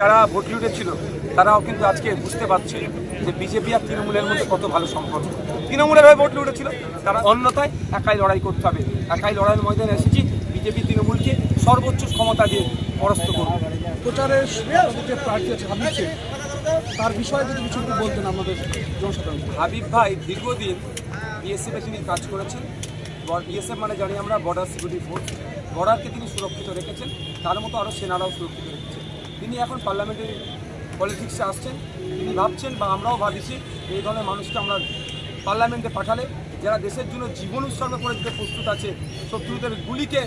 যারা ভোট লুটেছিল তারাও কিন্তু আজকে বুঝতে পারছে যে বিজেপি আর তৃণমূলের মধ্যে কত ভালো সম্পর্ক। তৃণমূলের হয়ে ভোট লুটেছিল তারা অন্যথায় একাই লড়াই করতে হবে। একাই লড়াইয়ের ময়দানে এসেছি বিজেপি তৃণমূলকে সর্বোচ্চ ক্ষমতা দিয়ে পরাস্ত করব। প্রচারের আমাদের যে প্রার্থী আছে তার বিষয়ে যদি কিছু বলতেন আমাদের জনসাধারণ হাবিব ভাই দীর্ঘদিন বিএসএফ তিনি কাজ করেছেন বিএসএফ মানে জানি আমরা বর্ডার সিকিউরিটি ফোর্স বর্ডারকে তিনি সুরক্ষিত রেখেছেন তার মতো আরও সেনারাও সুরক্ষিত রেখেছেন। তিনি এখন পার্লামেন্টারি পলিটিক্সে আসছেন। তিনি ভাবছেন বা আমরাও ভাবিছি এই ধরনের মানুষকে আমরা পার্লামেন্টে পাঠালে যারা দেশের জন্য জীবন উৎসর্গ করে দিতে প্রস্তুত আছে, শত্রুদের গুলিকে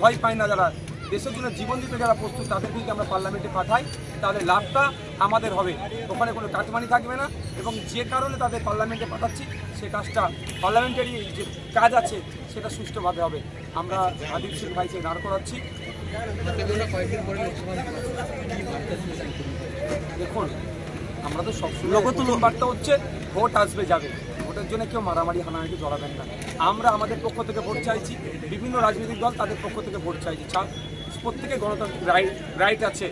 ভয় পায় না যারা, দেশের জন্য জীবন দিতে যারা প্রস্তুত তাদেরকে যদি আমরা পার্লামেন্টে পাঠাই, তাহলে লাভটা আমাদের হবে। ওখানে কোনো কাটমানি থাকবে না এবং যে কারণে তাদের পার্লামেন্টে পাঠাচ্ছি, সে কাজটা পার্লামেন্টারি যে কাজ আছে, সেটা সুষ্ঠুভাবে হবে। আমরা আদিব ভাইকে দাঁড় করাচ্ছি। দেখুন আমরা তো সবসময় নতুন বার্তা হচ্ছে ভোট আসবে যাবে। ভোটের জন্য কেউ মারামারি হানাহানি জড়াবেন না। আমরা আমাদের পক্ষ থেকে ভোট চাইছি বিভিন্ন রাজনৈতিক দল তাদের পক্ষ থেকে ভোট চাইছি। চা প্রত্যেকে গণতান্ত্রিক রাইট রাইট আছে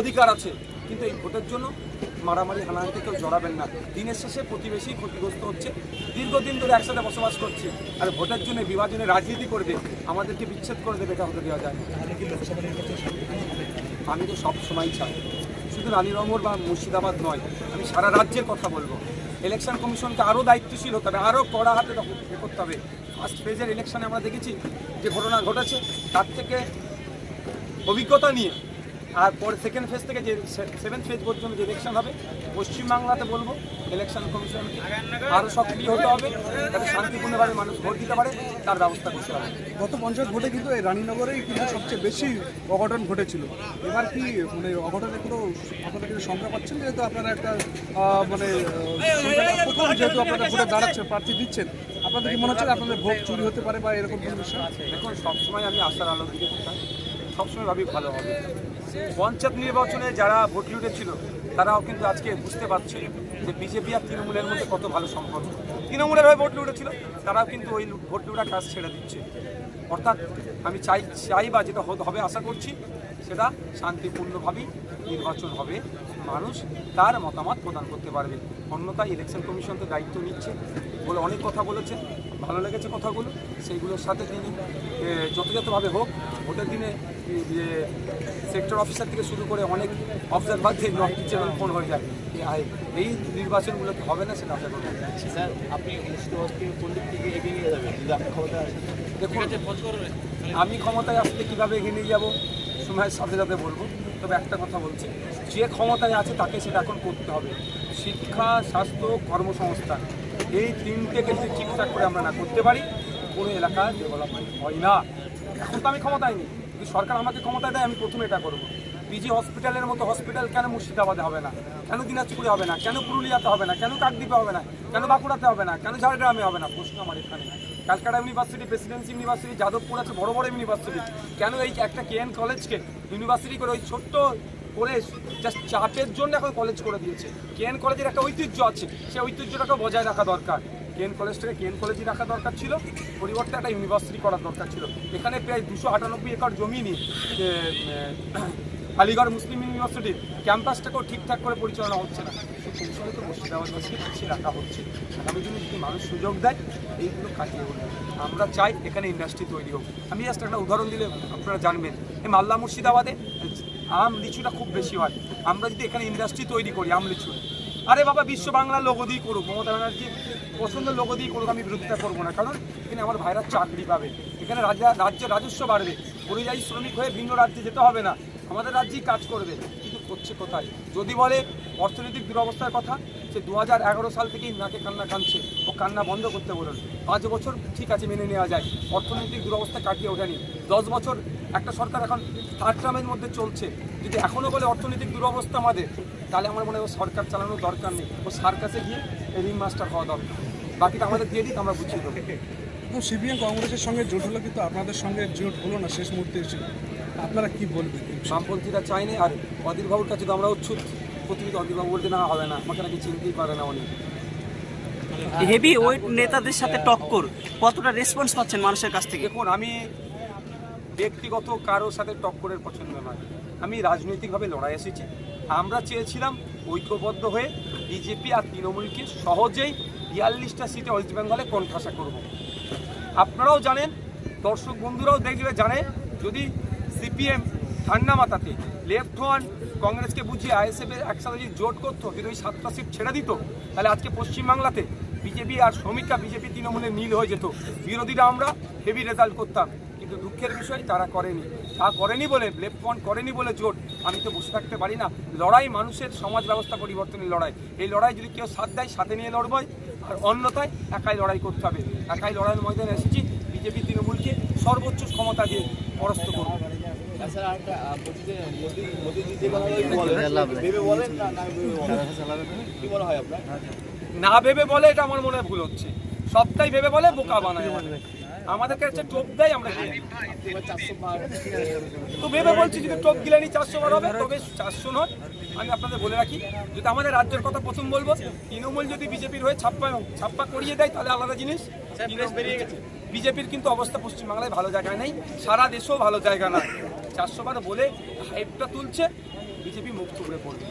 অধিকার আছে কিন্তু এই ভোটের জন্য মারামারি হানাহানিতে কেউ জড়াবেন না। দিনের শেষে প্রতিবেশী ক্ষতিগ্রস্ত হচ্ছে দীর্ঘদিন ধরে একসাথে বসবাস করছে। আর ভোটের জন্য বিভাজনে রাজনীতি করবে আমাদেরকে বিচ্ছেদ করে দেবে এটা হতে দেওয়া যায় আমি তো সব সময় চাই। শুধু রানীনগর বা মুর্শিদাবাদ নয়, আমি সারা রাজ্যের কথা বলব। ইলেকশন কমিশনকে আরও দায়িত্বশীল হতে হবে, আরও কড়া হাতে করতে হবে। ফার্স্ট ফেজের ইলেকশনে আমরা দেখেছি যে ঘটনা ঘটেছে, তার থেকে অভিজ্ঞতা নিয়ে আর পরে সেকেন্ড ফেজ থেকে যে সেভেন্থ ফেজ পর্যন্ত যে ইলেকশন হবে পশ্চিমবাংলাতে বলব ইলেকশন কমিশন আরও সক্রিয় হতে হবে যাতে শান্তিপূর্ণভাবে মানুষ ভোট দিতে পারে তার ব্যবস্থা করতে হবে। গত পঞ্চায়েত ভোটে কিন্তু এই রানীনগরেই কিন্তু সবচেয়ে বেশি অঘটন ঘটেছিল। এবার কি মানে অঘটনের কোনো আপনারা কিছু সংখ্যা পাচ্ছেন? যেহেতু আপনারা একটা মানে যেহেতু আপনারা ভোটে দাঁড়াচ্ছেন প্রার্থী দিচ্ছেন আপনাদের কি মনে হচ্ছে আপনাদের ভোট চুরি হতে পারে বা এরকম কোনো বিষয়? দেখুন সবসময় আমি আশার আলোর দিকে সবসময় ভাবি ভালো হবে। পঞ্চায়েত নির্বাচনে যারা ভোট লুটেছিল তারাও কিন্তু আজকে বুঝতে পারছে যে বিজেপি আর তৃণমূলের মধ্যে কত ভালো সম্পর্ক। তৃণমূলের হয়ে ভোট লুটেছিল, তারাও কিন্তু ওই ভোট লুটার কাজ ছেড়ে দিচ্ছে। অর্থাৎ আমি চাই চাই বা যেটা হবে আশা করছি, সেটা শান্তিপূর্ণভাবেই নির্বাচন হবে মানুষ তার মতামত প্রদান করতে পারবে। অন্যথায় ইলেকশন কমিশন তো দায়িত্ব নিচ্ছে বলে অনেক কথা বলেছেন ভালো লেগেছে কথাগুলো সেইগুলোর সাথে তিনি যথাযথভাবে হোক ভোটের দিনে যে সেক্টর অফিসার থেকে শুরু করে অনেক অফিসার বাদ দিয়ে নট চ্যানেল ফোন হয়ে যায় এই নির্বাচনগুলোতে হবে না সেটা আশা করব স্যার আপনি কোন দিক থেকে এগিয়ে নিয়ে যাবেন? যদি আপনি ক্ষমতায় দেখুন আমি ক্ষমতায় আসলে কীভাবে এগিয়ে নিয়ে যাব, সময়ের সাথে সাথে বলব। তবে একটা কথা বলছি, যে ক্ষমতায় আছে তাকে সেটা এখন করতে হবে। শিক্ষা, স্বাস্থ্য, কর্মসংস্থান, এই তিনটেকে যদি ঠিকঠাক করে আমরা না করতে পারি, কোনো এলাকা ডেভেলপমেন্ট হয় না। এখন তো আমি ক্ষমতায় নেই। যদি সরকার আমাকে ক্ষমতায় দেয়, আমি প্রথমে এটা করব। পিজি হসপিটালের মতো হসপিটাল কেন মুর্শিদাবাদে হবে না? কেন দিনাজপুরে হবে না? কেন পুরুলিয়াতে হবে না? কেন কাকদ্বীপে হবে না? কেন বাঁকুড়াতে হবে না? কেন ঝাড়গ্রামে হবে না? প্রশ্ন আমার এখানে Calcutta university, Presidency university, Jadavpur আছে, বড় বড় ইউনিভার্সিটি। কেন এই একটা কেএন কলেজকে ইউনিভার্সিটি করে ওই ছোট্ট করে জাস্ট চাপের জন্য এখন কলেজ করে দিয়েছে? কেএন কলেজের একটা ঐতিহ্য আছে, সেই ঐতিহ্যটাকে বজায় রাখা দরকার। কেএন কলেজটাকে কেএন কলেজই রাখা দরকার ছিল, পরিবর্তে একটা ইউনিভার্সিটি করার দরকার ছিল। এখানে প্রায় দুশো আটানব্বই একর জমি নিয়ে আলিগড় মুসলিম ইউনিভার্সিটির ক্যাম্পাসটাকেও ঠিকঠাক করে পরিচালনা হচ্ছে না। সেই কৌশলে তো মুর্শিদাবাদবাসীকে পিছিয়ে রাখা হচ্ছে। আগামী দিনে যদি মানুষ সুযোগ দেয়, এইগুলো কাটিয়ে উঠবে আমরা চাই এখানে ইন্ডাস্ট্রি তৈরি হোক। আমি জাস্ট একটা উদাহরণ দিলে আপনারা জানবেন। এই মাল্লা মুর্শিদাবাদে, আম লিচুটা খুব বেশি হয়। আমরা যদি এখানে ইন্ডাস্ট্রি তৈরি করি, আম লিচু। আরে বাবা, বিশ্ব বাংলা লোগো দিয়ে করুক। মমতা ব্যানার্জি পছন্দের লোগো দিয়ে করুক, আমি বিরোধিতা করব না। কারণ এখানে আমার ভাইরা চাকরি পাবে। এখানে রাজা, রাজ্য রাজস্ব বাড়বে। পরিযায়ী শ্রমিক হয়ে ভিন্ন রাজ্যে যেতে হবে না। আমাদের রাজ্যেই কাজ করবে। কিন্তু করছে কোথায়? যদি বলে অর্থনৈতিক দুরবস্থার কথা সে দু হাজার এগারো সাল থেকেই নাকে কান্না কাঁদছে ও কান্না বন্ধ করতে বলুন পাঁচ বছর ঠিক আছে মেনে নেওয়া যায় অর্থনৈতিক দুরবস্থা কাটিয়ে ওঠেনি। দশ বছর একটা সরকার এখন থার্ড টার্মের মধ্যে চলছে। যদি এখনও বলে অর্থনৈতিক দুরবস্থা আমাদের তাহলে আমার মনে হয় সরকার চালানোর দরকার নেই। ও সার্কাসে গিয়ে রিং মাস্টার হওয়া দরকার। বাকিটা আমাদের দিয়ে দিক আমরা বুঝিয়ে দেবো। তো সিপিএম কংগ্রেসের সঙ্গে জোট হলো কিন্তু আপনাদের সঙ্গে জোট হলো না শেষ মুহূর্তে এসে। আপনারা কি বলবেন? বামপন্থীরা চায়নি আর অধীর বাবুর কাছে তো আমরা উচ্ছুত প্রতিনিধি অধীর বলতে না হবে না। আমাকে নাকি চিনতেই পারে না উনি। হেভি ওয়েট নেতাদের সাথে টক্কর কতটা রেসপন্স পাচ্ছেন মানুষের কাছ থেকে? দেখুন আমি ব্যক্তিগত কারোর সাথে টক্করের পছন্দ নয়। আমি রাজনৈতিকভাবে লড়াই এসেছি। আমরা চেয়েছিলাম ঐক্যবদ্ধ হয়ে বিজেপি আর তৃণমূলকে সহজেই বিয়াল্লিশটা সিটে ওয়েস্ট বেঙ্গলে কণ্ঠাসা করব। আপনারাও জানেন দর্শক বন্ধুরাও দেখবে জানে যদি সিপিএম ঠান্ডা মাথাতে লেফট ওয়ান কংগ্রেসকে বুঝিয়ে আইএসএফ একসাথে যদি জোট করতো, যদি ওই সাতটা সিট ছেড়ে দিত, তাহলে আজকে পশ্চিমবাংলাতে বিজেপি আর শ্রমিকরা বিজেপি তৃণমূলের নীল হয়ে যেত। বিরোধীরা আমরা হেভি রেজাল্ট করতাম, কিন্তু দুঃখের বিষয় তারা করেনি। তা করেনি বলে, লেফট ওয়ান করেনি বলে জোট, আমি তো বসে থাকতে পারি না। লড়াই মানুষের সমাজ ব্যবস্থা পরিবর্তনের লড়াই। এই লড়াই যদি কেউ সাথ দেয়, সাথে নিয়ে লড়বই, আর অন্যথায় একাই লড়াই করতে হবে। একাই লড়াইয়ের ময়দানে এসেছি, বিজেপি তৃণমূলকে সর্বোচ্চ ক্ষমতা দিয়ে পরাস্ত করব। না না ভেবে হয় বলে এটা আমার মনে হয় ভুল হচ্ছে। সবটাই ভেবে বলে বোকা বানায়। আমাদের। আমাদেরকে হচ্ছে টোপ দেয় আমরা বার তো ভেবে বলছি যদি টোপ গিলে নিই চারশো বার হবে তবে চারশো নয়। আমি আপনাদের বলে রাখি যদি আমাদের রাজ্যের কথা প্রথম বলব তৃণমূল যদি বিজেপির হয়ে ছাপ্পা ছাপ্পা করিয়ে দেয় তাহলে আলাদা জিনিস। বেরিয়ে গেছে। বিজেপির কিন্তু অবস্থা পশ্চিমবাংলায় ভালো জায়গায় নেই, সারা দেশেও ভালো জায়গা না। চারশোবার বলে হাইপটা তুলছে, বিজেপি মুখ থুবড়ে পড়বে।